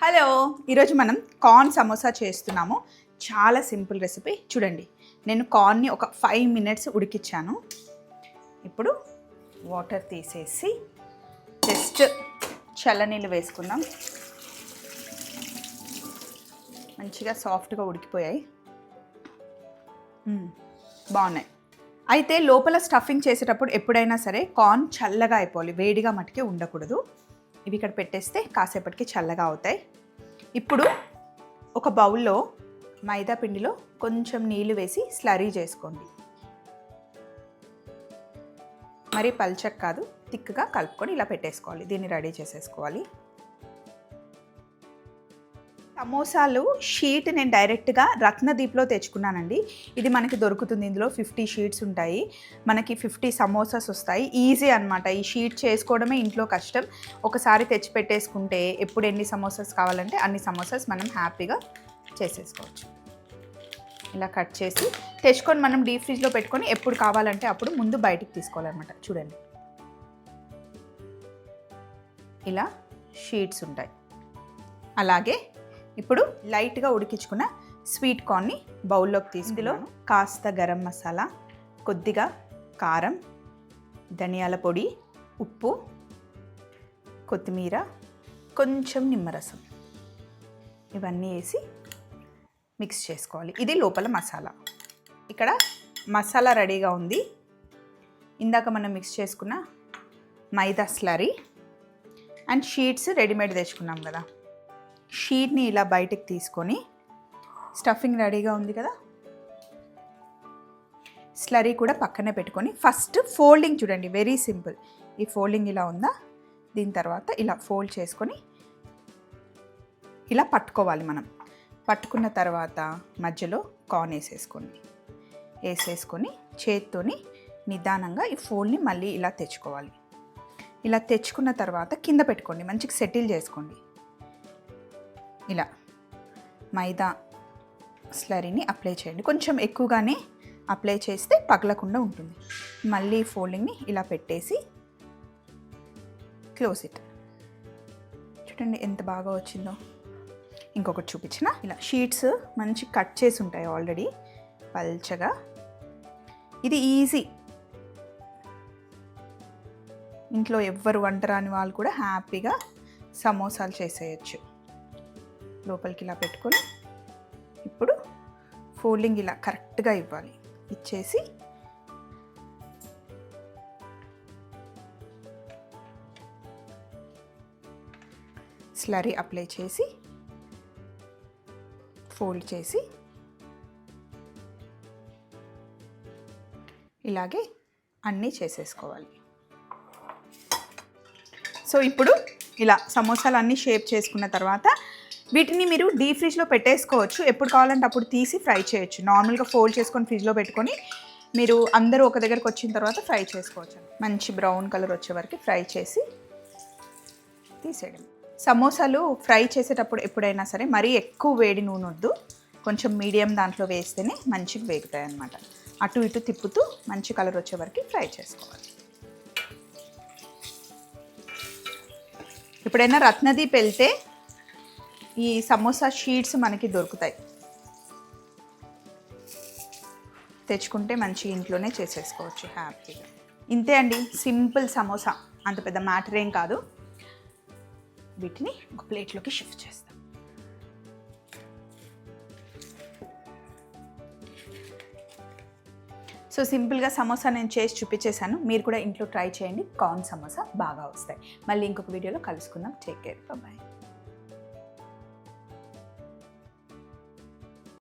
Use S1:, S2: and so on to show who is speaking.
S1: Hello ఈరోజు మనం corn samosa చేస్తున్నాము. చాలా సింపుల్ రెసిపీ. చూడండి నేను కార్న్ని ఒక ఫైవ్ మినిట్స్ ఉడికిచ్చాను. ఇప్పుడు వాటర్ తీసేసి జస్ట్ చల్లనీళ్ళు వేసుకుందాం. మంచిగా సాఫ్ట్గా ఉడికిపోయాయి. బాగున్నాయి. అయితే లోపల స్టఫింగ్ చేసేటప్పుడు ఎప్పుడైనా సరే కార్న్ చల్లగా అయిపోవాలి వేడిగా మటుకే ఉండకూడదు. ఇవి ఇక్కడ పెట్టేస్తే కాసేపటికి చల్లగా అవుతాయి. ఇప్పుడు ఒక బౌల్లో మైదా పిండిలో కొంచెం నీళ్ళు వేసి స్లరీ చేసుకోండి. మరి పల్చక్ కాదు తిక్కుగా కలుపుకొని ఇలా పెట్టేసుకోవాలి. దీన్ని రెడీ చేసేసుకోవాలి. సమోసాలు షీట్ నేను డైరెక్ట్గా రత్నదీప్లో తెచ్చుకున్నానండి. ఇది మనకి దొరుకుతుంది. ఇందులో ఫిఫ్టీ షీట్స్ ఉంటాయి. మనకి ఫిఫ్టీ సమోసాస్ వస్తాయి. ఈజీ అనమాట ఈ షీట్ చేసుకోవడమే ఇంట్లో కష్టం. ఒకసారి తెచ్చి పెట్టేసుకుంటే ఎప్పుడు ఎన్ని సమోసాస్ కావాలంటే అన్ని సమోసాస్ మనం హ్యాపీగా చేసేసుకోవచ్చు. ఇలా కట్ చేసి తెచ్చుకొని మనం డీప్ ఫ్రిడ్జ్లో పెట్టుకొని ఎప్పుడు కావాలంటే అప్పుడు ముందు బయటికి తీసుకోవాలన్నమాట. చూడండి. ఇలా షీట్స్ ఉంటాయి. అలాగే ఇప్పుడు లైట్గా ఉడికించుకున్న స్వీట్ కార్న్ని బౌల్లోకి తీసి ఇందులో కాస్త గరం మసాలా కొద్దిగా కారం ధనియాల పొడి ఉప్పు కొత్తిమీర కొంచెం నిమ్మరసం. ఇవన్నీ వేసి మిక్స్ చేసుకోవాలి. ఇది లోపల మసాలా. ఇక్కడ మసాలా రెడీగా ఉంది. ఇందాక మనం మిక్స్ చేసుకున్న maida slurry and sheets readymade తెచ్చుకున్నాం కదా. షీట్ని ఇలా బయటకు తీసుకొని స్టఫింగ్ రెడీగా ఉంది కదా? స్లరీ కూడా పక్కనే పెట్టుకొని ఫస్ట్ ఫోల్డింగ్ చూడండి వెరీ సింపుల్. ఈ ఫోల్డింగ్ ఇలా ఉందా? దీని తర్వాత ఇలా ఫోల్డ్ చేసుకొని ఇలా పట్టుకోవాలి మనం. పట్టుకున్న తర్వాత మధ్యలో కార్న్ వేసేసుకోండి. వేసేసుకొని చేత్తోని నిదానంగా ఈ ఫోల్డ్ని మళ్ళీ ఇలా తెచ్చుకోవాలి. ఇలా తెచ్చుకున్న తర్వాత కింద పెట్టుకోండి మంచిగా సెటిల్ చేసుకోండి. ఇలా మైదా స్లరీని అప్లై చేయండి. కొంచెం ఎక్కువగానే అప్లై చేస్తే పగలకుండా ఉంటుంది. మళ్ళీ ఫోల్డింగ్ని ఇలా పెట్టేసి క్లోజ్ ఇట్. చూడండి ఎంత బాగా వచ్చిందో. ఇంకొకటి చూపించిన. ఇలా షీట్స్ మంచి కట్ చేసి ఉంటాయి ఆల్రెడీ పల్చగా. ఇది ఈజీ. ఇంట్లో ఎవ్వరు వంట రాని వాళ్ళు కూడా హ్యాపీగా సమోసాలు చేసేయచ్చు. లోపలికి ఇలా పెట్టుకొని ఇప్పుడు ఫోల్డింగ్ ఇలా కరెక్ట్గా ఇవ్వాలి. ఇచ్చేసి స్లరీ అప్లై చేసి ఫోల్డ్ చేసి ఇలాగే అన్నీ చేసేసుకోవాలి. సో ఇప్పుడు ఇలా సమోసాలు అన్నీ షేప్ చేసుకున్న తర్వాత వీటిని మీరు డీప్ ఫ్రిడ్జ్లో పెట్టేసుకోవచ్చు. ఎప్పుడు కావాలంటే అప్పుడు తీసి ఫ్రై చేయొచ్చు. నార్మల్గా ఫోల్డ్ చేసుకొని ఫ్రిడ్జ్లో పెట్టుకొని మీరు అందరూ ఒక దగ్గరకు వచ్చిన తర్వాత ఫ్రై చేసుకోవచ్చు. మంచి బ్రౌన్ కలర్ వచ్చే వరకు ఫ్రై చేసి తీసేయడం. సమోసాలు ఫ్రై చేసేటప్పుడు ఎప్పుడైనా సరే మరీ ఎక్కువ వేడి నూనె వద్దు. కొంచెం మీడియం దాంట్లో వేస్తేనే మంచిగా వేగుతాయి అన్నమాట అటు ఇటు తిప్పుతూ మంచి కలర్ వచ్చే వరకు ఫ్రై చేసుకోవాలి. ఎప్పుడైనా రత్నదీప్ వెళ్తే ఈ సమోసా షీట్స్ మనకి దొరుకుతాయి. తెచ్చుకుంటే మంచి ఇంట్లోనే చేసేసుకోవచ్చు హ్యాపీగా ఇంతే అండి సింపుల్ సమోసా. అంత పెద్ద మ్యాటర్ ఏం కాదు. వీటిని ఒక ప్లేట్లోకి షిఫ్ట్ చేస్తాం. సో సింపుల్గా సమోసా నేను చేసి చూపించేశాను. మీరు కూడా ఇంట్లో ట్రై చేయండి. కార్న్ సమోసా బాగా వస్తాయి. మళ్ళీ ఇంకొక వీడియోలో కలుసుకుందాం. Take care. బాయ్.